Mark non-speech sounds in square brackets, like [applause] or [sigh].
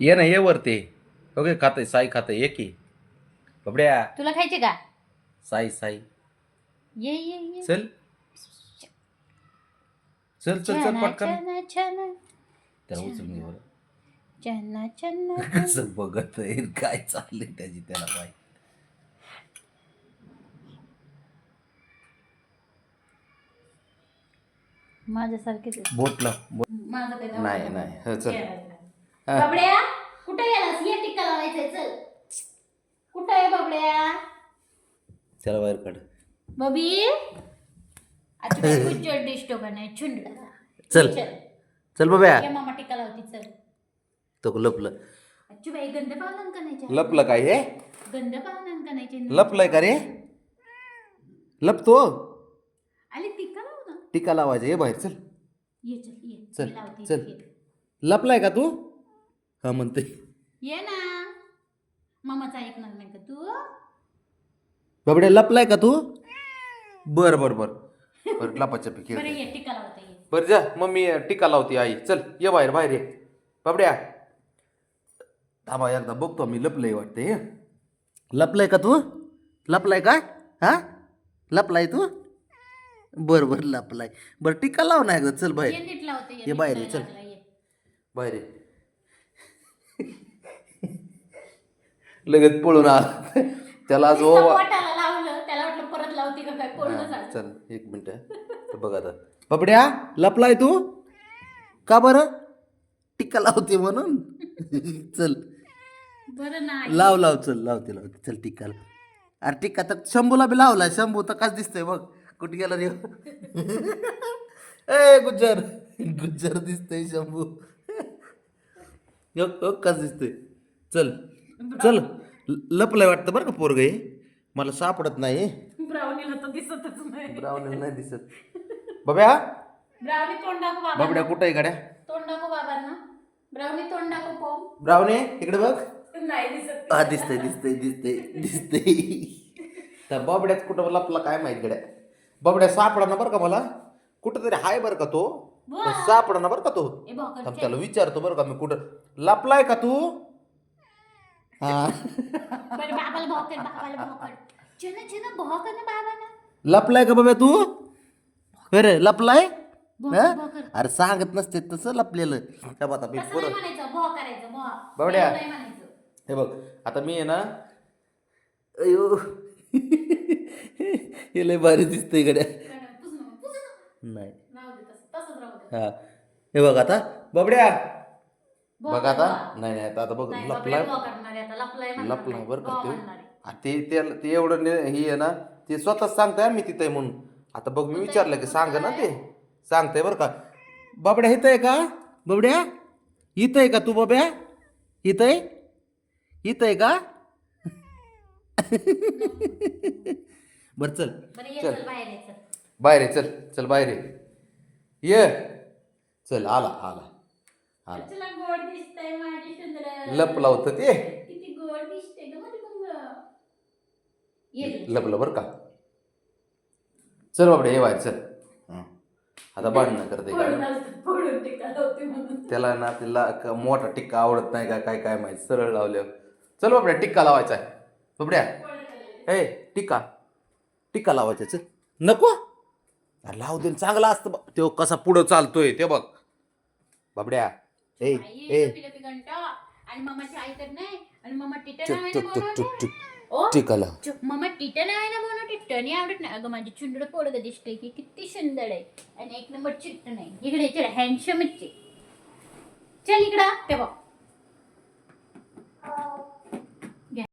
ये ना ये वरती. ओके खाते साई खाते ये की. बबड्या. तुला खायचे का? साई साई. ये ये ये. चल. चल चल चल पटकन. चना त्याला बरं. चना चना. [laughs] कसं बघत आहे काय चाललंय त्याची त्याला माहीत माझ्यासारखेच आहे. बोट माझं काही नाही नाही. हो, चल. हा. बाबड्या कुठे गेलास? ये टिक्का लावायचंय चल. कुठं आहे बाबड्या? त्याला बाहेर काढ. बबी आता काय गुज्जर दिसतो का नाही? छुंड. चल. चल. बब्या. ये मामा टिक्का लावती चल. तो लपलं. अच्छू बाई गंध लपलं काय हे? गंध पाहून का नाही लपलंय का रे? लपतो. आली टिक्का लावू ना. टीका लावायचा ये बाहेर चल. ये चल ये. चल, लावते चल. ये. लपलाय का तू? हा म्हणते. ये ना. मामाचं ऐकणार नाही का तू? बाबड्या लपलाय का तू? बर बर बर. बर लपाच्या पिके बरं ये टिक्का लावते. ये बर जा. मम्मी टीका लावते आई. चल ये बाहेर बाहेर ये. बाबड्या. थांबा एकदा बघतो मी लपलंय वाटते हे लपलाय का तू? लपलाय का? हा? लपलाय तू? बर बर लपलाय. बर टीका लाव ना एकदा. चल ये बाहेर नीट लावते ये बाहेर ये, चल. ये. बाहेर ये. लगेच पळून आला. त्याला आज लावलं त्याला वाटलं परत लावते का काय चल एक मिनिट. बघ आता. बबड्या लपलाय तू? का बरं? टिक्का लावते म्हणून. चल. बरं लाव लाव चल लावते लावते. चल टिक्का लाव. अरे टिक्का तर शंभूला बी लावलाय. शंभू तर काच दिसतोय बघ. कुठे गेला रे? [laughs] ए गुज्जर. गुज्जर दिसतोय शंभू. कस दिसतोय. चल चल. लपलंय वाटतं बरं का पोरग हे? मला सापडत नाही तर दिसतच नाही. दिसत. बब्या ब्राउनी तोंड दाखव बाबा बाबड्या कुठं आहे गाड्या? तोंड दाखव बाबांना. ब्राउनी तोंड दाखव पाहू. ब्राऊन इकडे बघ. नाही दिसत. हा दिसतंय दिसतंय दिसतंय दिसतंय. तर बाबड्यात कुठं लपला काय माहीत गड्या? बाबड्या सापडा ना बरं का मला? कुठं तरी हाय बरं का तो? सापडा ना बरं का तो? ए भाकर थांब त्याला विचारतो बरं का मी कुठं. लपलाय का तू? हा. बरं बाबाला भाकर बाबाला भाकर चना चना भाकर ना बाबांना लपलाय का बाबा तू? अरे लपलाय? हा? भाकर अरे सांगत नसते तसं लपलेलं. त्या आता मी तसं पुरं नाही म्हणायचं भॉ करायचं भॉ बावड्या. नाही म्हणायचं. हे बघ आता मी आहे ना अयो. हे लय भारी दिसतंय गड्या. पुस पुस. नाही राहू दे तसं तसंच राहू दे हा. हे बघ आता. बबड्या. बघ आता. नाही नाही आता आता. बघ लपलाय नाही. बरं का ते. ते ते- ते एवढं ने- हे आहे ना ते स्वतःच सांगताय मी तिथे म्हणून. आता बघ मी विचारलं की सांग ना ते. सांगताय बरं का. बाबड्या इथं आहे का? बबड्या? इथं आहे का तू बब्या इथं आहे? इथं आहे का? [laughs] बरं चल. बरं ये चल. चल बाहेर ये, चल. बाहेर ये चल. चल बाहेर ये. ये. चल आला आला आला. तुला गोड दिसतंय माझी सुंदर लपला होतं ते. किती गोड दिसते ग माझी मुंग ये लपलं बरं का. चल बाबडे ये बाहेर चल. हं. आता भांडणं करते फोडून लावते, लावते म्हणून. त्याला ना तिला क- मोठा टिक्का आवडत नाही का? काय काय माहिती? सरळ लावल्यावर. चल बाबड्या टिक्का लावायचा आहे. बाबड्या ए टिक्का. टिक्का लावायचा चल. नको. अरे लावू दे ना, चांगला असतं बा. तो कसा पुढं चालतोय ते बघ. बाबड्या. ए ए. आणि मम्माची आई तर नाही आणि मम्मा टिटन आहे ना बनवते. ओ? चुप मम्मा टिटन आहे ना आवडत नाही. अगं माझी चुंडड पोडग दिसते की किती सुंदर आहे. आणि एक नंबर चिट्ट नाही. इकडे चल हँडसमच चल इकडं. ते बघ